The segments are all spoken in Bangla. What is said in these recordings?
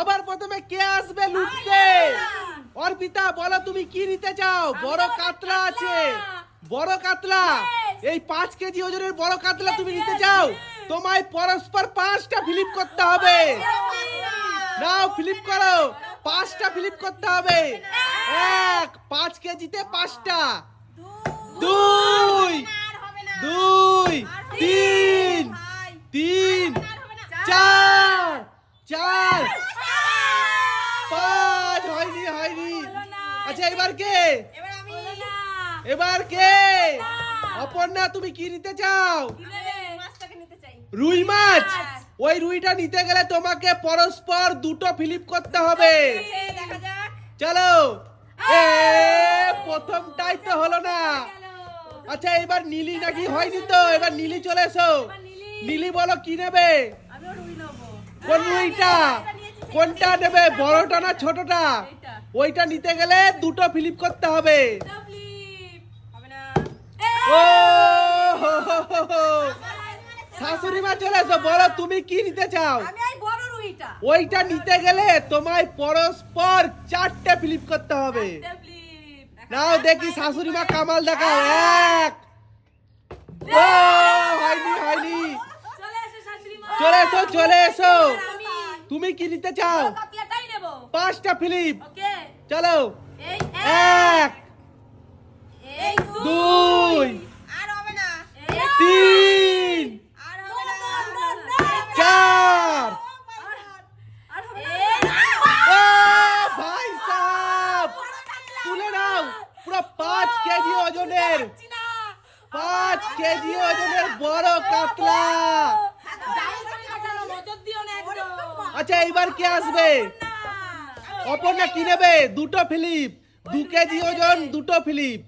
সবার প্রথমে কে আসবে লুটতে? অর্পিতা বলো তুমি কি নিতে চাও? বড় কাতলা আছে। বড় কাতলা? এই পাঁচ কেজি ওজনের বড় কাতলা তুমি নিতে চাও? তোমায় পরস্পর পাঁচটা ফিলিপ করতে হবে। নাও ফিলিপ করো। পাঁচটা ফিলিপ করতে হবে। এক পাঁচ কেজিতে পাঁচটা। দুই। দুই। তিন। তিন। চার। চার। আচ্ছা এবার কে? এবার কে? অপর্ণা। তুমি কি নিতে চাও? রুই মাছ? ওই রুইটা নিতে গেলে তোমাকে পরস্পর দুটো ফিলিপ করতে হবে। চলো। এ প্রথমটাই তো হলো না। আচ্ছা এবার নীলি নাকি হয়নি তো? এবার নীলি চলে এসো। নীলি। বলো কি নেবে? কোন রুইটা? কোনটা নেবে? বড়টা না ছোটটা? ওইটা নিতে গেলে দুটো ফিলিপ করতে হবে। ও। শাশুড়ি মা চলে এসো বলো তুমি কি নিতে চাও? ওইটা নিতে গেলে তোমায় পরস্পর চারটে ফিলিপ করতে হবে। নাও দেখি শাশুড়ি মা কামাল দেখাও এক। ও হয়নি হয়নি। চলে এসো চলে এসো তুমি কি নিতে চাও? পাঁচটা ফিলিপ। চলো। এক দুই তিন চার। ভাই সাহেব তুলে নাও। পুরো পাঁচ কেজি ওজনের পাঁচ কেজি ওজনের বড় কাতলা। আচ্ছা এইবার কে আসবে? অপর্ণা কি নেবে? দুটো ফিলিপ দু কেজি ওজন দুটো ফিলিপ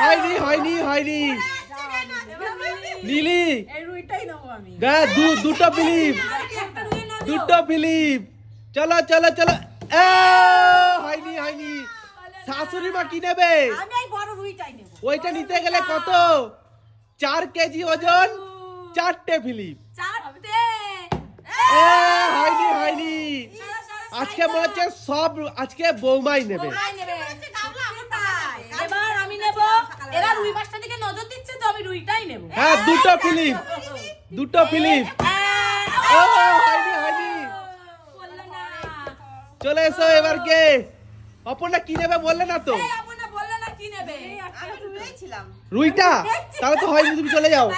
হয়নি হয়নি হয়নি। নীলি। দুটো ফিলিপ দুটো ফিলিপ চলো চলো চলো। হয়নি হয়নি। শাশুড়ি মা কি নেবে? ওইটা নিতে গেলে কত? চার কেজি ওজন চারটে ফিলিপ হয়নি হয়নি। আজকে মনে হচ্ছে সব আজকে বৌমাই নেবে। এবার আমি নেব। এরা রুই মাছটা দিকে নজর দিচ্ছে তো আমি রুইটাই নেব। হ্যাঁ দুটো ফিলিপ দুটো ফিলিপ। ও হয়নি হয়নি। চলে এসো এবার কে? অপর্ণা কি নেবে বললে না তো? রুইটা? তাহলে তো হয়নি তুমি চলে যাও।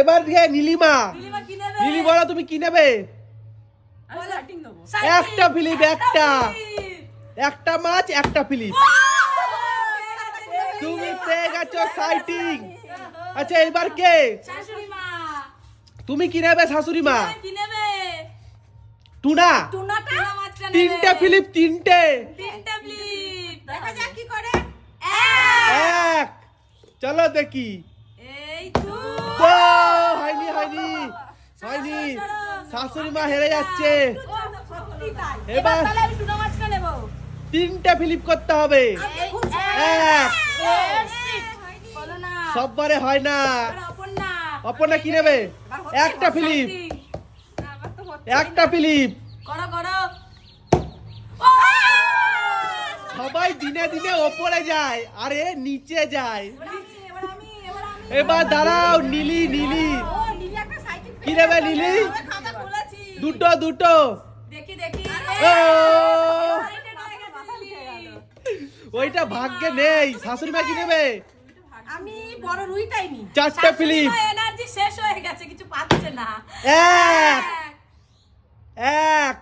এবার নীলিমা। নীলিমা কি নীলি বলো তুমি কি নেব? একটা ফিলিপ একটা একটা। মাছ একটা ফিলিপ। তুমি পেয়ে গেছো সাইটিং আচ্ছা এবার কে? তুমি কি নেবে শাশুড়ি মা টুনা। তিনটে ফিলিপ তিনটে। এক। চলো দেখি। ও, হয়নি হয়নি। হয়নি। শাশুড়ি মা হেরে যাচ্ছে। এবার তিনটে ফিলিপ করতে হবে। এক। সববারে হয় না। অপর্ণা কি নেবে? একটা ফিলিপ। একটা ফিলিপ। সবাই দিনে দিনে ওপরে যায় আরে নিচে যায়। এবার দাঁড়াও নীলি নীলি। কি নেবে নীলি? দুটো দুটো। দেখি দেখি। ওইটা ভাগ্যে নেই। শাশুড়ি মা কি নেবে? আমি বড় রুইটাই নি চারটে ফিলিপ। এনার্জি শেষ হয়ে গেছে কিছু পাচ্ছে না। এক। এক।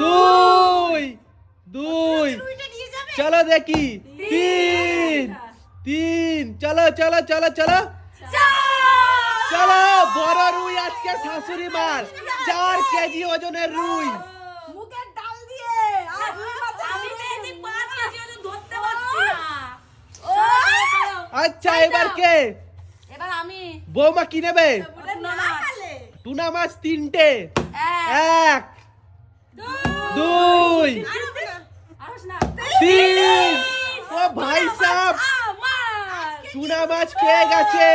দুই। দুই। চলো দেখি। তিন। তিন। চলো চলো চলো চলো। আজকে শাশুড়ি মার চার কেজি ওজনের রুই। আচ্ছা এবার কে? এবার আমি। বৌমা কি নেবে? টুনা মাছ তিনটে। এক। দুই। তিন। ও ভাই সাহ টুনা মাছ পেয়ে গেছে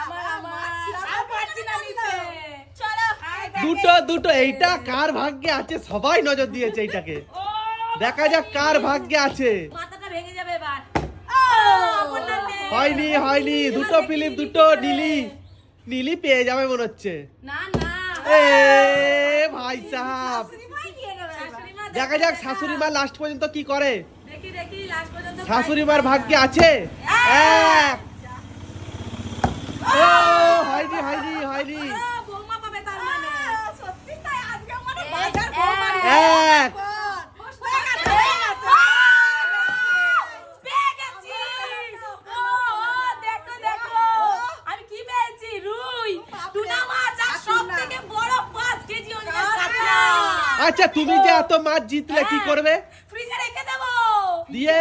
আমার আমার আর পারছি না নিতে চলো দুটো দুটো এইটা কার ভাগ্যে আছে? সবাই নজর দিয়েছে এইটাকে। দেখা যাক কার ভাগ্যে আছে। মাথাটা ভেঙে যাবে এবার। হয়নি হয়নি। দুটো ফিলিপ দুটো নীলি। নীলি পেয়ে যাবে মনে হচ্ছে। না না। এ ভাই সাহাব। দেখা যাক শাশুড়ি মা লাস্ট পর্যন্ত কি করে। দেখি দেখি লাস্ট পর্যন্ত শাশুড়ি মার ভাগ্যে আছে? এক। ও হয়নি হয়নি হয়নি আহ, বৌমা পাবে তার মানে সত্যি তাই আজকে আমার এক, বাজার এক। বৌমার এক হয়ে গেছে, হয়ে গেছে। পেয়ে গেছি ও ও, দেখো দেখো আমি কি পেয়েছি রুই টুনা মাছ আর সব থেকে বড় পাঁচ কেজি ওজনের কাতলা আচ্ছা তুমি যে এত মাছ জিতলে কি করবে? ফ্রিজে রেখে দেবো। দিয়ে।